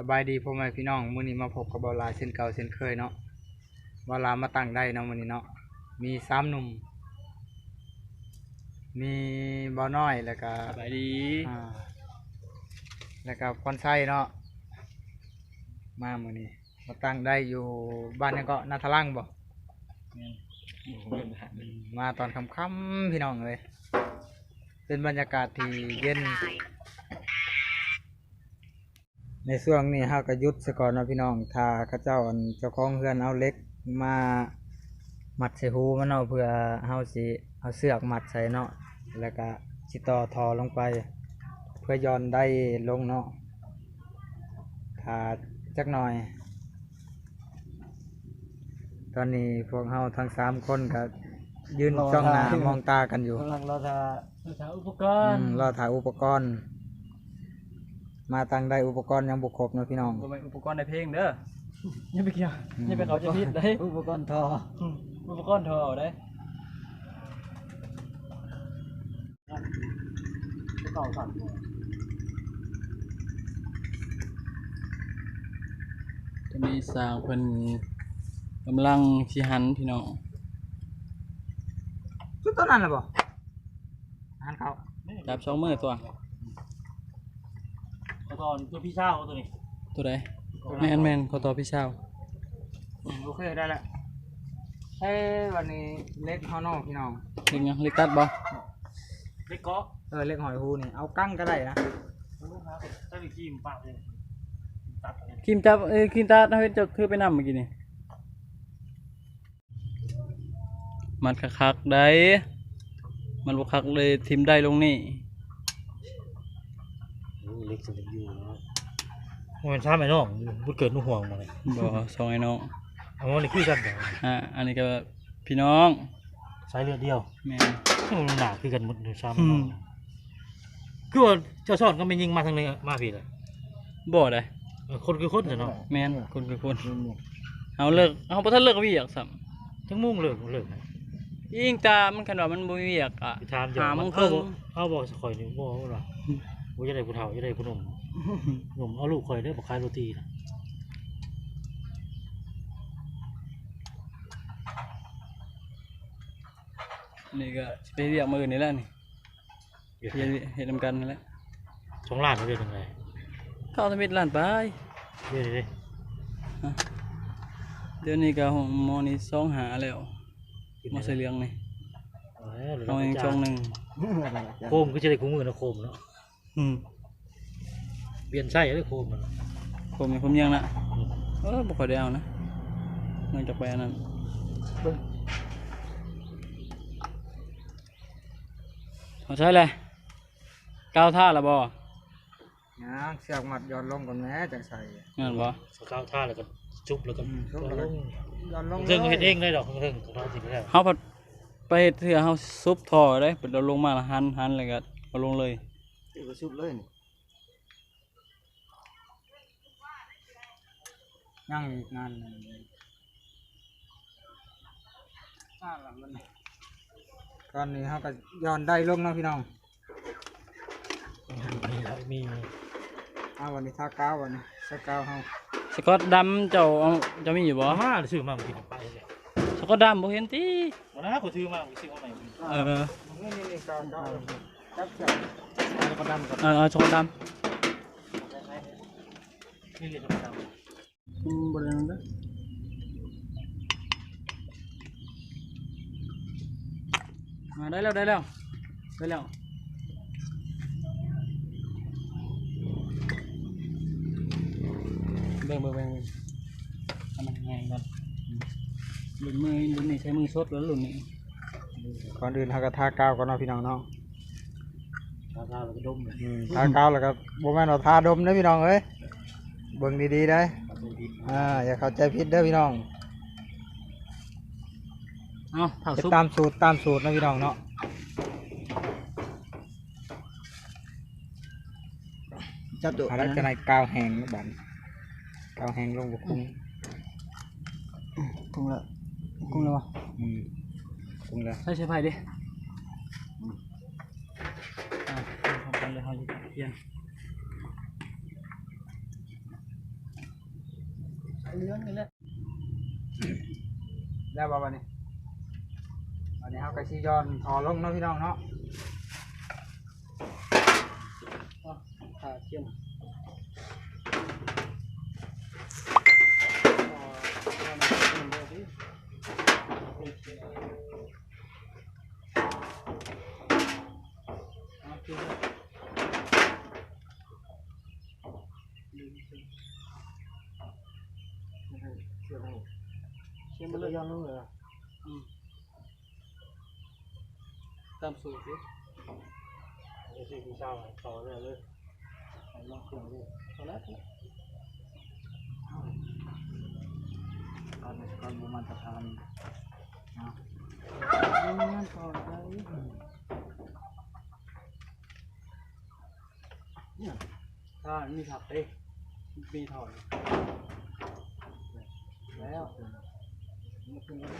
สบายดีพ่อแม่พี่น้องมื้อนี้มาพบกับเบาลาเช่นเก่าเช่นเคยเนาะเบาลามาตั้งได้เนาะมื้อนี้เนาะมีสามหนุ่ม มีบ่าวน้อยแล้วก็สบายดีอ่าแล้วก็พรไส้เนาะมามื้อนี้มาตั้งได้อยู่บ้านนี่ก็นาทะลังบ่อืมมาตอนค่ำๆพี่น้องเลยเป็นบรรยากาศที่เย็น ในช่วงนี้เฮาก็หยุดซะก่อนเนาะพี่น้องถ้าเขาเจ้าอันเจ้าของเฮือนเอาเหล็กมามัดใส่หูมันเนาะเพื่อเฮาสิเอาเสือกมัดใส่เนาะแล้วก็สิต่อทอลงไป เพื่อย้อนได้ลงเนาะถ้าจักหน่อย ตอนนี้พวกเฮาทั้งสามคนก็ยืนจ้องหน้ามองตากันอยู่กำลังรอทาภาษาอุปกอืรณ์มรอถ่ายอุปกรณ์ มาตั้งได้อุปกรณ์ยังบุครบเนาะพี่น้อง บ่แม่นอุปกรณ์ในเพลงเด้ออย่าไปเกี่ยวอย่าไปเขาจะผิดได้อุปกรณ์ทออืมอุปกรณ์เธอเอาได้เก่าสั่นตอนนี้สร้างเพิ่นกำลังสิหันพี่น้องชุดต้นนั้นล่ะบ่หันเขาจับสองมือตัว กระตอนตัวพี่เช่าตัวนี้ตัวใดแม่นแม่นขอต่อพี่เช้าอืมโอเคได้แล้วเอ้ยวันนี้เล็กเฮาเนาะพี่น้องเล็กยังเล็กตัดบ่เล็กเกาะเออเล็กหอยฮูนี่เอากั้งก็ได้นะลูกค้าถ้ามีทีมปากเลยตัดเลยครีมจับเอ้ยครีมตัดเฮ้ยจะคือไปนำเมื่อกี้นี่มันคักๆได้มันบ่คักเลยทิมได้ลงนี่ เล็กสุดอยู่มันช้าไหมน้องพูดเกิดนุ่ห่วงมาเลยบ่สองไอ้น้องเอามันเลยคุยกันแต่อ่าอันนี้ก็พี่น้องสายเลือดเดียวแม่นมันหนาคือกันหมดเลยช้าอืมคือว่าเจ้าสอนก็ไม่ยิงมาทางนี้มาผิดเลยบ่ได้คนคือคนเนาะแม่นคนคือคนเอาเลิกเอาบ่ทันเลิกก็มีอยากซ้ํทั้งมุ่งเลิกเลิกยิงตามันคันว่ามันบ่มีเวียกอะไปถามหาโมงคเขารึ่งบอกเขาบอกสคอยนี่บอกว่า ว่าจะได้ผู้เฒ่าจะได้ผู้หนุ่มหนุ่มเอาลูกคอยได้บอกขายโรตีนะนี่ก็สิไปเรียกมื้อนี่แหละนี่เดี๋ยวเฮ็ดเฮ็ดนำกันนั่นแหละสองล้านเดือนยังไงเข้าทมิตล้านไปเดี๋ยวนี้เดี๋ยวนี้ก็หมอนี่สองหาแล้วหมอใส่เหลืองนี่เอาเองช่องหนึงโคมก็จะได้คุ้มมือนะโคมเนาะ อืมเปลี่ยนไส้ได้โคมมันผมนี่ผมยังนะเออบ่ค่อยได้เอานะนอกจากไปอันนั้นเอาใช่เลยก้าวท่าละบ่นะเสือกมัดย้อนลงก่อนแหม่จังใส่งั้นบ่สกาวท่าแล้วก็จุบแล้วก็อืมชุบลแล้วก็งย้อนลงเรื่องเฮ็ดลเอยงได้ดอกเรื่องของเราสิไม่ได้เฮาพัดไปเฮ็ดเทื่อเฮาซุบท่อได้เปิดเราลงมาแล้วหันหันแล้วก็เอาลงเลย ก็ชุบเลยนี่ยังอีกงานหนึงอ่าละมันตอนนี้เขาก็ย้อนได้ลงเนาะพี่น้องมีมีเอาวันนี้ทาก้าววันนี้ทาก้าวเฮาสกอตดำเจ้าเอาเจะมีอยู่บ่มาม่าซื้อมากินไปเลยสกอตดำบ่เห็นติวันนั้นเขาซื้อมาซื้อมาใหม่เออ นี่นี่นี่ก้าวก้าวจับจับ แล้วก็ดำกับเออเอาสกอตดนี่เลยธรรมดาำอืมบ่ได้ นั่นเด้าเบิ่งเบิ่งเบิ่งเบิ่งอันนั้นไงก่อนหลุนมือหลุนนี่ใช้มือสดแล้วหลุนนี่ก่อนอื่นเขาก็ทาก้าวก่อนเนาเนาะท่าท่าแล้วก็ดมเลยอืมทาก้าแล้วก็บ่แม่นว่าทาดมเด้อพี่น้องเอ้ยเบิ่งดีๆได้ออ่าอย่าเข้าใจผิดเด้อพี่น้องเอาเผาเฮ็ดซุปตามสูตรตามสูตรนะพี่น้องเนาะจับตัวอะไรจะในกาวแห้งนะบัดกาวแห้งลงบ่คุ้งกุ้งละกุ้งละวะอืมคุ้งแล้วใส่ใช้ไฟดิ อ่าทำกันเลยเขาอยู่เพียงเลี้ยงนี่แหละ แล้วบ่วันนี้วันนี้ เฮาก็สิย้อนถอลงเนาะพี่น้องเนาะอ๋อขาเทียมเชื่อมันเลยยังรู้เหรออืมตามสูตรดิไอ้สิ่งที่เช่าต่อเลยเลยใส่ลองเครื่องดูเอาละก่อนก่อนบ่มาตรฐานเนาะเอางานต่อไปเนี่ยถ้ามีถับเอ้ มีถอยแล้วมาขึ้นแล้ว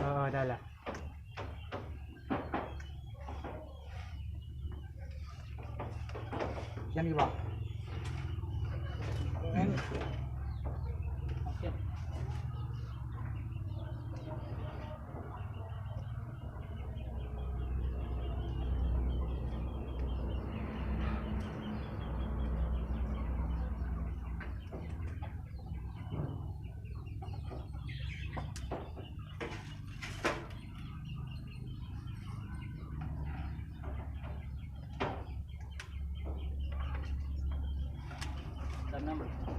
เออได้แหละเขียนอีกบ่งั้นเอา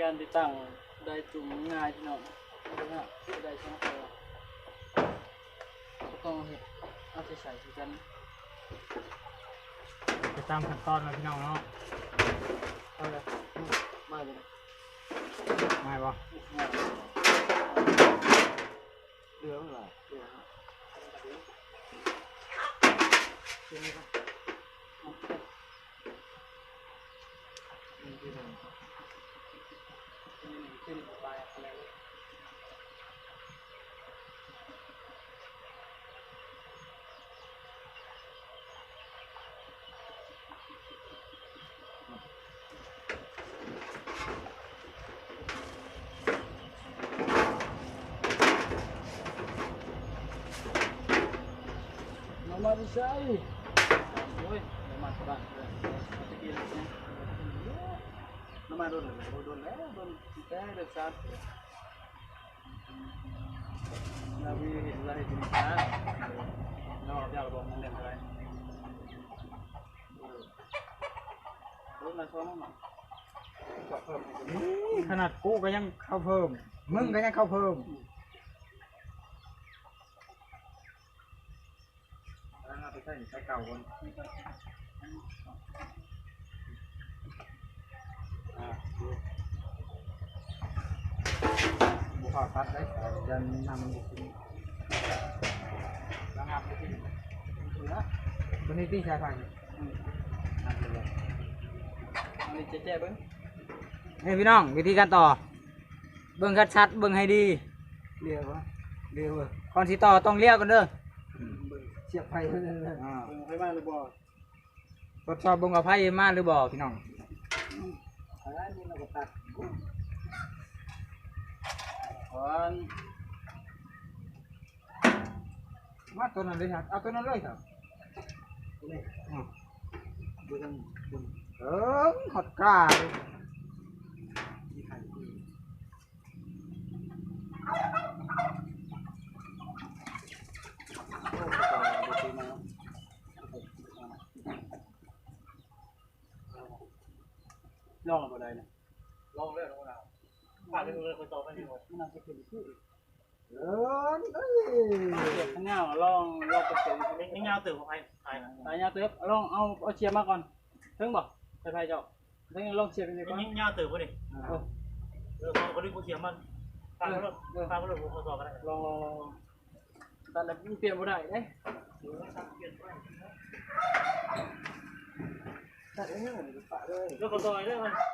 การติดตั้งได้จุ่มง่ายพี่น้องดูนะได้ช่างตัวก็ต้องเห็ดเอาไปใส่ที่กันจะตามขั้นตอนนะพี่น้องเนาะเอาเลยมาเลยไม่บ่ง่ายเรือเปล่าเดี๋ยวนะเดี๋ยวนี้ก็เอาเทียบนี่ที่หนึ่งที่หนึ่งที่หนึ่งปลายอะไร น้ำ มันใช่โอ้ยน้ำมันบ้านเลยเอาตะกี้เลยเนี่ยน้ำมันโดนเลยโดนแล้วโดนแก้เดือดซัดเราวิเห็นเราเห็นจริงจ้าเราอยากบอกมันเด่นอะไรรถมาซ้อมมั้งขนาดกูก็ยังเข้าเพิ่ม มึงก็ยังเข้าเพิ่ม แล้วเราไปใส่ใส่เก่าคนอ่าบุคคลตัดได้จะนำบุคคลระงับไปที่เหลือวันนี้ที่ชายไฟอืมนำไปเลยอันนี้เจ๊ๆเบิ้งเฮ้ยพี่น้องวิธีการต่อ เบิ่งชัดๆเบิ่งให้ดีเรียววะเรียววะก่อนสิต่อต้องเลี้ยวกันเด้อ เบิ้งเสียบไฟเลยเลยอ่าเบิ้งไฟบ้านหรือบ่ทดสอบเบิ่งกับไพ่มาหรือบ่พี่น้องอะไรนี่เราก็ตัดก่อนมาตัวนั้นเลยครับเอาตัวนั้นเลยครับนี่อืมเบิ้งเบิ้งเออหอดกล้าเลย ที่ไข่ที่โอ้ยต่อเดี๋ยวตีมา ลองเอาไปได้นะลองเลยลองเอาผ่านไปเลยคนต่อไปที่หมดมันน่าจะเป็นชื่อเออนี่ก็เสียบข้างหน้าลองลองไปเสียบนี่นี่ยาวตื่นของใครใครสายยาเติบลองเอาเอาเชียร์มาก่อนเพิ่งบอกใส่ไฟเจ้าเพิ่งลองเชียร์เป็นยังไงนี่ยาวตื่นพอดีเออเออพอคนนี้กูเสียมันฟังแล้วฟังแล้วกูขอสอบก็ได้ลองลองลองแต่ละเปลี่ยนบ่ได้เด้ แล้วขอสอบได้มัน